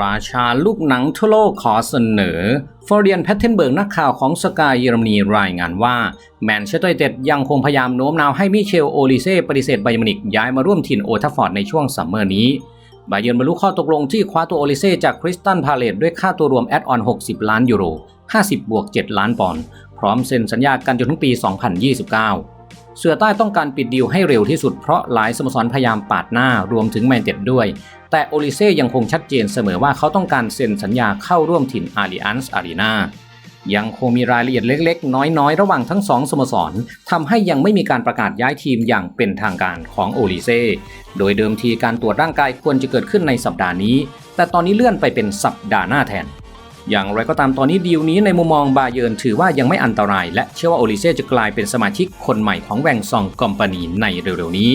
ราชาลูกหนังทั่วโลกขอเสนอ ฟอร์เรียนแพทเทนเบิร์กนักข่าวของสกายเยอรมนีรายงานว่า แมนเชสเตอร์ยูไนเต็ดยังคงพยายามโน้มน้าวให้มิเชลโอลิเซ่ปฏิเสธไบยมินิกย้ายมาร่วมทีมโอทัฟฟอร์ดในช่วงซัมเมอร์นี้ไบเยอร์นบรรลุข้อตกลงที่คว้าตัวโอลิเซ่จากคริสตันพาเลตด้วยค่าตัวรวมแอดออน 60 ล้านยูโร 50 บวก 7 ล้านปอนด์ พร้อมเซ็นสัญญากันจนถึงปี 2029 เสือใต้ต้องการปิดดีลให้เร็วที่สุดเพราะหลายสโมสรพยายามปาดหน้ารวมถึงแมนเต็ดด้วย แต่โอลิเซ่ยังคงชัดเจนเสมอว่าเขาต้องการเซ็นสัญญาเข้าร่วมถิ่นอาริอันส์อารีนายังคงมีรายละเอียดเล็กๆ น้อยๆ ระหว่างทั้งสองสโมสรทำให้ยังไม่มีการประกาศย้ายทีมอย่างเป็นทางการของโอลิเซ่โดยเดิมทีการตรวจร่างกายควรจะเกิดขึ้นในสัปดาห์นี้ แต่ตอนนี้เลื่อนไปเป็นสัปดาห์หน้าแทน อย่างไรก็ตามตอนนี้ดีลนี้ในมุมมองบาเยิร์นถือว่ายังไม่อันตราย และเชื่อว่าโอลิเซ่จะกลายเป็นสมาชิกคนใหม่ของแวงซองคอมพานีในเร็วๆนี้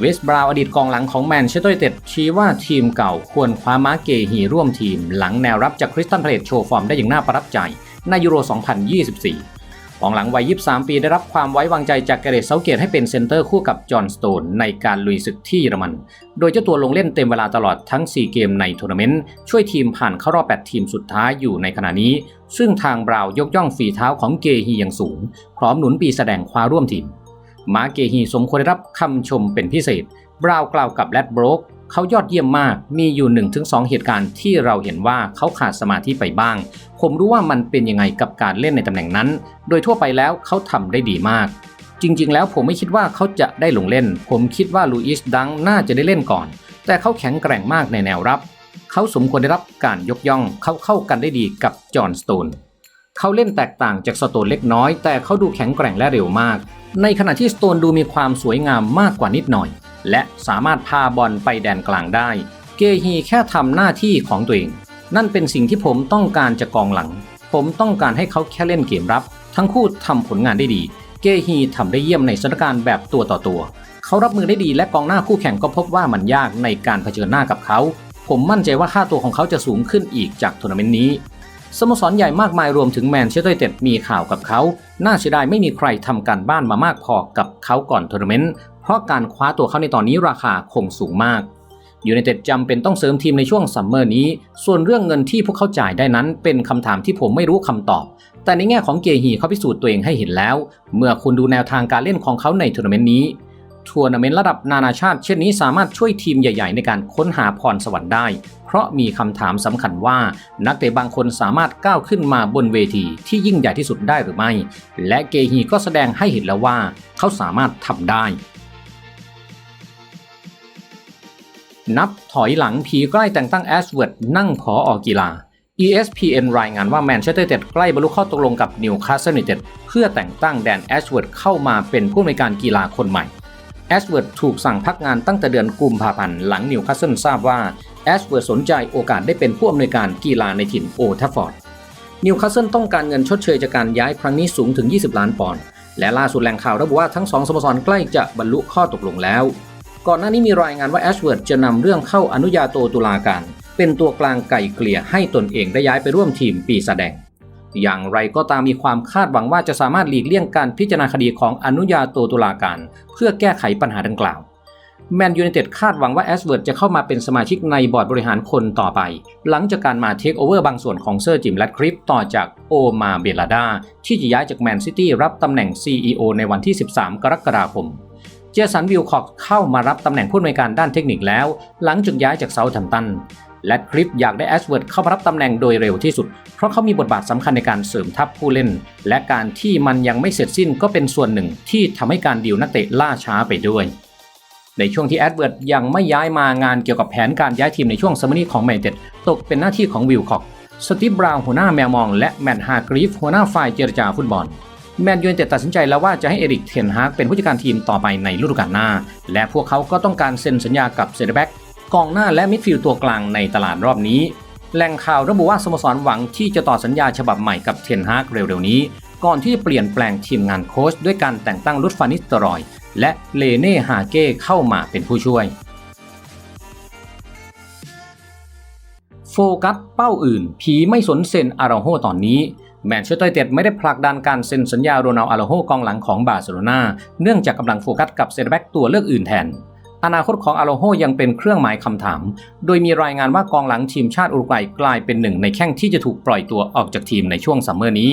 เวสบราวอดีตกองหลังของแมนเชสเตอร์ยูไนเต็ดชี้ว่าทีมเก่าควรคว้ามาเกฮีร่วมทีม หลังแนวรับจากคริสตันพาเลตโชว์ฟอร์มได้อย่างน่าประทับใจในยูโร 2024 กองหลังวัย 23 ปีได้รับความไว้วางใจจากเกเรตเซาเกตให้เป็นเซนเตอร์คู่กับจอห์นสโตนในการลุยศึกที่เยอรมัน โดยเจ้าตัวลงเล่นเต็มเวลาตลอดทั้ง 4 เกมในทัวร์นาเมนต์ ช่วยทีมผ่านเข้ารอบ 8 ทีมสุดท้ายอยู่ในขณะนี้ ซึ่งทางบราวยกย่องฝีเท้าของเกฮีอย่างสูง พร้อมหนุนปีแสดงคว้าร่วมทีม มาเกฮีสมควรได้รับคำชมเป็นพิเศษ บราวกล่าวกับแรดบรกเขายอดเยี่ยมมาก มีอยู่ 1-2 เหตุการณ์ที่เราเห็นว่าเขาขาดสมาธิไปบ้าง ผมรู้ว่ามันเป็นยังไงกับการเล่นในตำแหน่งนั้น โดยทั่วไปแล้วเขาทำได้ดีมาก จริง ๆ แล้วผมไม่คิดว่าเขาจะได้ลงเล่น ผมคิดว่าลูอิสดังน่าจะได้เล่นก่อน แต่เขาแข็งแกร่งมากในแนวรับ เขาสมควรได้รับการยกย่อง เขาเข้ากันได้ดีกับจอห์นสโตน เขาเล่นแตกต่างจากสโตนเล็กน้อย แต่เขาดูแข็งแกร่งและเร็วมาก ในขณะที่สโตนดูมีความสวยงามมากกว่านิดหน่อย และสามารถพาบอลไปแดนกลางได้ เกฮีแค่ทำหน้าที่ของตัวเอง นั่นเป็นสิ่งที่ผมต้องการจากกองหลัง ผมต้องการให้เขาแค่เล่นเกมรับ ทั้งคู่ทำผลงานได้ดี เกฮีทำได้เยี่ยมในสถานการณ์แบบตัวต่อตัว เขารับมือได้ดีและกองหน้าคู่แข่งก็พบว่ามันยากในการเผชิญหน้ากับเขา ผมมั่นใจว่าค่าตัวของเขาจะสูงขึ้นอีกจากทัวร์นาเมนต์นี้ สโมสรใหญ่มากมายรวมถึงแมนเชสเตอร์ยูไนเต็ดมีข่าวกับเขา น่าเสียดายไม่มีใครทำการบ้านมามากพอกับเขาก่อนทัวร์นาเมนต์ เพราะการคว้าตัวเขาในตอนนี้ราคาคงสูงมากยูไนเต็ดจำเป็นต้องเสริมทีมในช่วงซัมเมอร์นี้ ส่วนเรื่องเงินที่พวกเขาจ่ายได้นั้น เป็นคำถามที่ผมไม่รู้คำตอบ แต่ในแง่ของเกฮีเขาพิสูจน์ตัวเองให้เห็นแล้ว เมื่อคุณดูแนวทางการเล่นของเขาในทัวร์นาเมนต์นี้ ทัวร์นาเมนต์ระดับนานาชาติเช่นนี้สามารถช่วยทีมใหญ่ ๆ ในการค้นหาพรสวรรค์ได้ เพราะมีคำถามสำคัญว่า นักเตะบางคนสามารถก้าวขึ้นมาบนเวทีที่ยิ่งใหญ่ที่สุดได้หรือไม่ และเกฮีก็แสดงให้เห็นแล้วว่า เขาสามารถทำได้ นับถอยหลังผีใกล้แต่งตั้งแอชเวิร์ดนั่งผอออกีฬา ESPN รายงานว่าแมนเชสเตอร์ยูไนเต็ดใกล้บรรลุข้อตกลงกับนิวคาสเซิลยูไนเต็ดเพื่อแต่งตั้งแดนแอชเวิร์ดเข้ามาเป็นผู้อำนวยการกีฬาคนใหม่ แอชเวิร์ดถูกสั่งพักงานตั้งแต่เดือนกุมภาพันธ์หลังนิวคาสเซิลทราบว่าแอชเวิร์ดสนใจโอกาสได้เป็นผู้อำนวยการกีฬาในถิ่นโอทัฟฟอร์ดนิวคาสเซิลต้องการเงินชดเชยจากการย้ายครั้งนี้สูงถึง 20 ล้านปอนด์และล่าสุดแหล่งข่าวระบุว่าทั้งสองสโมสรใกล้จะบรรลุข้อตกลงแล้ว ก่อนหน้านี้มีรายงานว่าแอชเวิร์ดจะนำเรื่องเข้าอนุญาโตตุลาการ เป็นตัวกลางไก่เกลี่ยให้ตนเองได้ย้ายไปร่วมทีมปีแสดง อย่างไรก็ตามมีความคาดหวังว่าจะสามารถหลีกเลี่ยงการพิจารณาคดีของอนุญาโตตุลาการ เพื่อแก้ไขปัญหาดังกล่าวแมนยูไนเต็ดคาดหวังว่าแอชเวิร์ดจะเข้ามาเป็นสมาชิกในบอร์ดบริหารคนต่อไป หลังจากการมาเทคโอเวอร์บางส่วนของเซอร์จิมแลดคริปต่อจากโอมาเบลาดาที่จะย้ายจากแมนซิตี้รับตำแหน่ง CEO ในวันที่ 13 กรกฎาคม เจสันวิลคอกเข้ามารับตำแหน่งผู้อำนวยการด้านเทคนิคแล้ว หลังจากย้ายจากเซาท์แฮมป์ตัน และคริปอยากได้แอชเวิร์ดเข้ามารับตำแหน่งโดยเร็วที่สุด เพราะเขามีบทบาทสำคัญในการเสริมทัพผู้เล่น และการที่มันยังไม่เสร็จสิ้นก็เป็นส่วนหนึ่งที่ทำให้การดีลนักเตะล่าช้าไปด้วย ในช่วงที่แอดเวิร์ดยังไม่ย้ายมางานเกี่ยวกับแผนการย้ายทีมในช่วงซัมเมอร์นี้ของแมนเต็ดตกเป็นหน้าที่ของวิลคอกสตีฟบราวน์หัวหน้าแมวมอง และแมตต์ฮากรีฟหัวหน้าฝ่ายเจรจาฟุตบอลแมนยูไนเต็ดตัดสินใจแล้วว่าจะให้เอริกเทนฮากเป็นผู้จัดการทีมต่อไปในฤดูกาลหน้า และพวกเขาก็ต้องการเซ็นสัญญากับเซนเตอร์แบ็ก กองหน้าและมิดฟิลด์ตัวกลางในตลาดรอบนี้ แหล่งข่าวระบุว่าสโมสรหวังที่จะต่อสัญญาฉบับใหม่กับเทนฮากเร็วๆนี้ ก่อนที่จะเปลี่ยนแปลงทีมงานโค้ชด้วยการแต่งตั้งรุดฟานิสตรอย และเลเน่ฮาเก้เข้ามาเป็นผู้ช่วย โฟกัสเป้าอื่น ผีไม่สนเซนอาราโฮตอนนี้แมนเชสเตอร์ยูไนเต็ดไม่ได้ผลักดันการเซ็นสัญญาโรนัลอาราโฮกองหลังของบาร์เซโลนาเนื่องจากกำลังโฟกัสกับเซนแบ็กตัวเลือกอื่นแทน อนาคตของอาโลโฮยังเป็นเครื่องหมายคำถาม โดยมีรายงานว่ากองหลังทีมชาติอุรุกวัยกลายเป็นหนึ่งในแข้งที่จะถูกปล่อยตัวออกจากทีมในช่วงซัมเมอร์นี้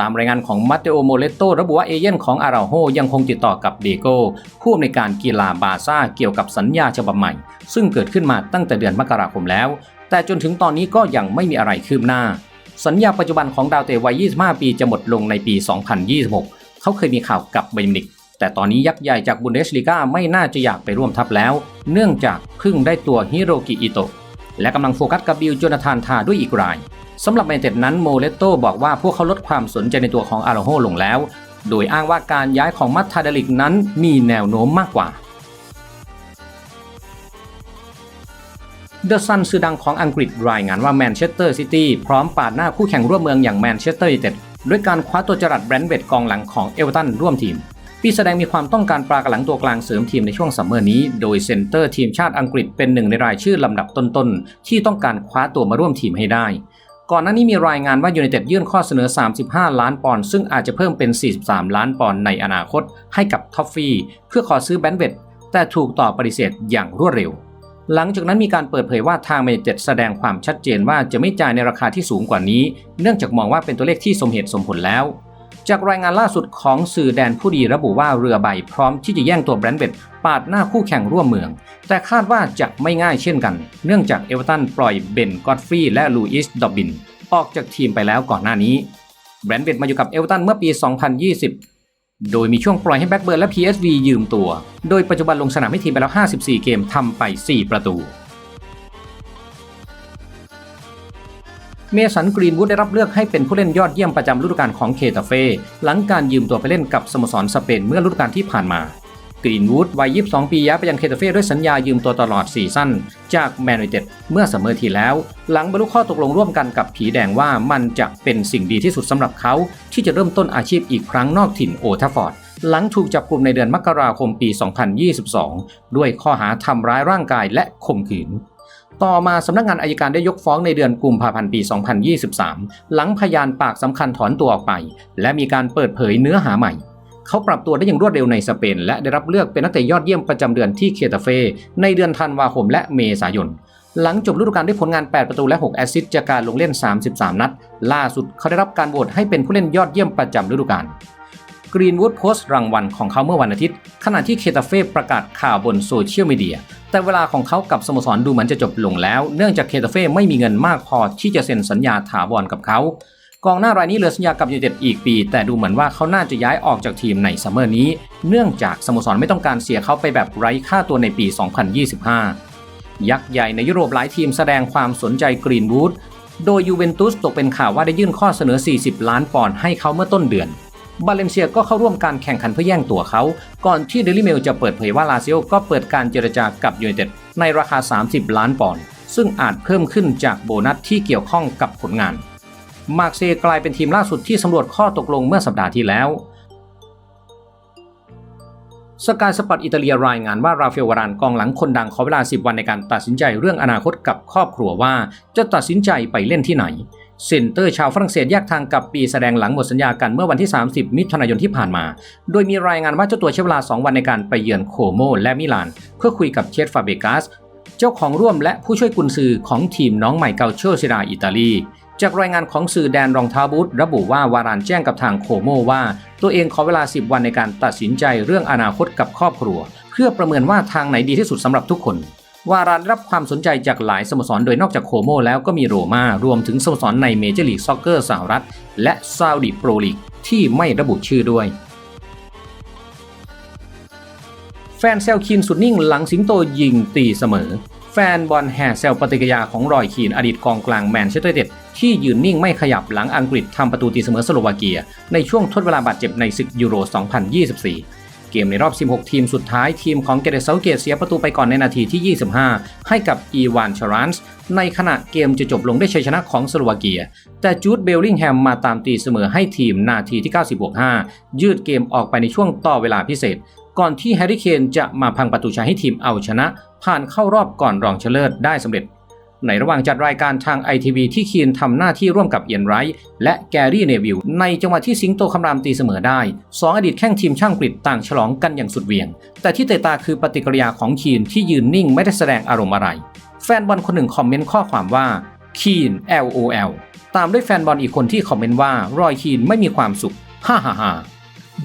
ตามรายงานของมัตเตโอโมเลโตระบุว่าเอเย่นของอาราโฮยังคงติดต่อกับเดโกผู้อำนวยการกีฬาบาซ่าเกี่ยวกับสัญญาฉบับใหม่ ซึ่งเกิดขึ้นมาตั้งแต่เดือนมกราคมแล้ว แต่จนถึงตอนนี้ก็ยังไม่มีอะไรคืบหน้า สัญญาปัจจุบันของดาวเตะวัย 25 ปีจะหมดลงในปี 2026 เขาเคยมีข่าวกับไบมินิก แต่ตอนนี้ยักษ์ใหญ่จากบุนเดสลีกาไม่น่าจะอยากไปร่วมทัพแล้ว เนื่องจากเพิ่งได้ตัวฮิโรกิอิโตะและกำลังโฟกัสกับบิลโจนาธานทาด้วยอีกรายสำหรับแมนเต็ดนั้นโมเลโตบอกว่าพวกเขาลดความสนใจในตัวของอาราโฮลงแล้ว โดยอ้างว่าการย้ายของมัตทาเดลิกนั้นมีแนวโน้มมากกว่าเดอะซันสื่อดังของอังกฤษรายงานว่าแมนเชสเตอร์ซิตี้พร้อมปาดหน้าคู่แข่งร่วมเมืองอย่างแมนเชสเตอร์ยูไนเต็ดด้วยการคว้าตัวจรัดแบรนด์เวดกองหลังของเอเวอร์ตันร่วมทีม ปีแสดงมีความต้องการปลากระหลังตัวกลางเสริมทีมในช่วงซัมเมอร์นี้ โดยเซนเตอร์ทีมชาติอังกฤษเป็นหนึ่งในรายชื่อลำดับต้นๆ ที่ต้องการคว้าตัวมาร่วมทีมให้ได้ ก่อนหน้านี้มีรายงานว่ายูไนเต็ดยื่นข้อเสนอ 35 ล้านปอนด์ซึ่งอาจจะเพิ่มเป็น 43 ล้านปอนด์ในอนาคต ให้กับท็อฟฟี่เพื่อขอซื้อแบนเวดแต่ถูกตอบปฏิเสธอย่างรวดเร็วหลังจากนั้นมีการเปิดเผยว่าทางแมนเต็ดแสดงความชัดเจนว่าจะไม่จ่ายในราคาที่สูงกว่านี้ เนื่องจากมองว่าเป็นตัวเลขที่สมเหตุสมผลแล้ว จากรายงานล่าสุดของสื่อแดนผู้ดีระบุว่าเรือใบพร้อมที่จะแย่งตัวแบรนด์เบ็ดปาดหน้าคู่แข่งร่วมเมือง แต่คาดว่าจะไม่ง่ายเช่นกัน เนื่องจากเอเวอร์ตันปล่อยเบนกอดฟรีและลูอิสดอบบิน ออกจากทีมไปแล้วก่อนหน้านี้ แบรนด์เบ็ดมาอยู่กับเอเวอร์ตันเมื่อปี 2020 โดยมีช่วงปล่อยให้แบ็กเบิร์นและ PSV ยืมตัว โดยปัจจุบันลงสนามให้ทีมไปแล้ว 54 เกมทำไป 4 ประตู เมสันกรีนวูดได้รับเลือกให้เป็นผู้เล่นยอดเยี่ยมประจำฤดูกาลของเคตาเฟ่หลังการยืมตัวไปเล่นกับสโมสรสเปนเมื่อฤดูกาลที่ผ่านมากรีนวูดวัย 22 ปีย้ายไปยังเคตาเฟ่ด้วยสัญญายืมตัวตลอดซีซั่นจากแมนยูเต็ดเมื่อซัมอที่แล้ว หลังบรรลุข้อตกลงร่วมกันกับผีแดงว่ามันจะเป็นสิ่งดีที่สุดสำหรับเขา ที่จะเริ่มต้นอาชีพอีกครั้งนอกถิ่นโอทัฟฟอร์ด หลังถูกจับกลุ่มในเดือนมกราคมปี 2022 ด้วยข้อหาทำร้ายร่างกายและข่มขืน ต่อมาสำนักงานอายการได้ยกฟ้องในเดือนกุมภาพันธ์ปี 2023 หลังพยานปากสำคัญถอนตัวออกไป และมีการเปิดเผยเนื้อหาใหม่ เขาปรับตัวได้อย่างรวดเร็วในสเปน และได้รับเลือกเป็นนักเตะยอดเยี่ยมประจำเดือนที่เคตาเฟ่ในเดือนธันวาคมและเมษายน หลังจบฤดูกาลด้วยผลงาน 8 ประตูและ 6 แอสซิสต์จากการลงเล่น 33 นัด ล่าสุดเขาได้รับการโหวตให้เป็นผู้เล่นยอดเยี่ยมประจำฤดูกาลกรีนวูดโพสต์รางวัลของเขาเมื่อวันอาทิตย์ ขณะที่เคตาเฟ่ประกาศข่าวบนโซเชียลมีเดีย แต่เวลาของเขากับสโมสรดูเหมือนจะจบลงแล้ว เนื่องจากเคตาเฟ่ไม่มีเงินมากพอที่จะเซ็นสัญญาถาวรกับเขา กองหน้ารายนี้เหลือสัญญากับยูไนเต็ดอีกปี แต่ดูเหมือนว่าเขาน่าจะย้ายออกจากทีมในซัมเมอร์นี้ เนื่องจากสโมสรไม่ต้องการเสียเขาไปแบบไร้ค่าตัวในปี 2025 ยักษ์ใหญ่ในยุโรปหลายทีมแสดงความสนใจกรีนวูด โดยยูเวนตุสตกเป็นข่าวว่าได้ยื่นข้อเสนอ 40 ล้านปอนด์ให้เขาเมื่อต้นเดือน บาเลนเซียก็เข้าร่วมการแข่งขันเพื่อแย่งตัวเขา ก่อนที่เดลิเมลจะเปิดเผยว่าลาซิโอก็เปิดการเจรจากับยูไนเต็ดในราคา 30 ล้านปอนด์ซึ่งอาจเพิ่มขึ้นจากโบนัสที่เกี่ยวข้องกับผลงาน มาร์กเซย์กลายเป็นทีมล่าสุดที่สำรวจข้อตกลงเมื่อสัปดาห์ที่แล้วสกายสปอตอิตาเลียรายงานว่าราฟาเอลวารานกองหลังคนดังขอเวลา 10 วันในการตัดสินใจเรื่องอนาคตกับครอบครัวว่าจะตัดสินใจไปเล่นที่ไหน ซินเตอร์ชาวฝรั่งเศสแยกทางกับปีแสดงหลังหมดสัญญากันเมื่อวันที่ 30 มิถุนายนที่ผ่านมา โดยมีรายงานว่าเจ้าตัวใช้เวลา 2 วันในการไปเยือนโคโมและมิลาน เพื่อคุยกับเชฟฟาเบกัส เจ้าของร่วมและผู้ช่วยกุนซือของทีมน้องใหม่เกาโชอซิราอิตาลี จากรายงานของสื่อแดนรองเท้าบูธระบุว่าวารานแจ้งกับทางโคโมว่า ตัวเองขอเวลา 10 วันในการตัดสินใจเรื่องอนาคตกับครอบครัว เพื่อประเมินว่าทางไหนดีที่สุดสำหรับทุกคน วารานรับความสนใจจากหลายสโมสรโดยนอกจากโคโมแล้วก็มีโรม่ารวมถึงสโมสรในเมเจอร์ลีกซ็อกเกอร์สหรัฐ และซาอุดิโปรลีกที่ไม่ระบุชื่อด้วย แฟนเซลคีนสุดนิ่งหลังสิงโตยิงตีเสมอ แฟนบอลแห่เซลปฏิกิยาของรอยคีนอดีตกองกลางแมนเชสเตอร์ยูไนเต็ดที่ยืนนิ่งไม่ขยับหลังอังกฤษทำประตูตีเสมอสโลวาเกีย ในช่วงทดเวลาบาดเจ็บในศึกยูโร 2024 เกมในรอบ 16 ทีมสุดท้ายทีมของเกเรเซาเกตเสียประตูไปก่อนในนาทีที่ 25 ให้กับอีวานชารันส์ในขณะเกมจะจบลงด้วยชัยชนะของสโลวาเกีย แต่จูดเบลลิงแฮมมาตามตีเสมอให้ทีมนาทีที่ 90-5ยืดเกมออกไปในช่วงต่อเวลาพิเศษ ก่อนที่แฮร์รี่เคนจะมาพังประตูชัยให้ทีมเอาชนะ ผ่านเข้ารอบก่อนรองชนะเลิศได้สำเร็จ ในระหว่างจัดรายการทางไอทีวีที่คีนทำหน้าที่ร่วมกับเอียนไรท์และแกรี่เนวิลในจังหวะที่สิงโตคำรามตีเสมอได้ สองอดีตแข้งทีมช่างกรีดต่างฉลองกันอย่างสุดเวียง แต่ที่เตะตาคือปฏิกิริยาของคีนที่ยืนนิ่งไม่ได้แสดงอารมณ์อะไร แฟนบอลคนหนึ่งคอมเมนต์ข้อความว่าคีน LOL ตามด้วยแฟนบอลอีกคนที่คอมเมนต์ว่ารอยคีนไม่มีความสุขฮ่าฮ่าฮ่า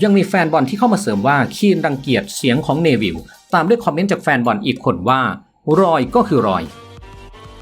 ยังมีแฟนบอลที่เข้ามาเสริมว่าคีนรังเกียจเสียงของเนวิลตามด้วยคอมเมนต์จากแฟนบอลอีกคนว่า รอยก็คือรอย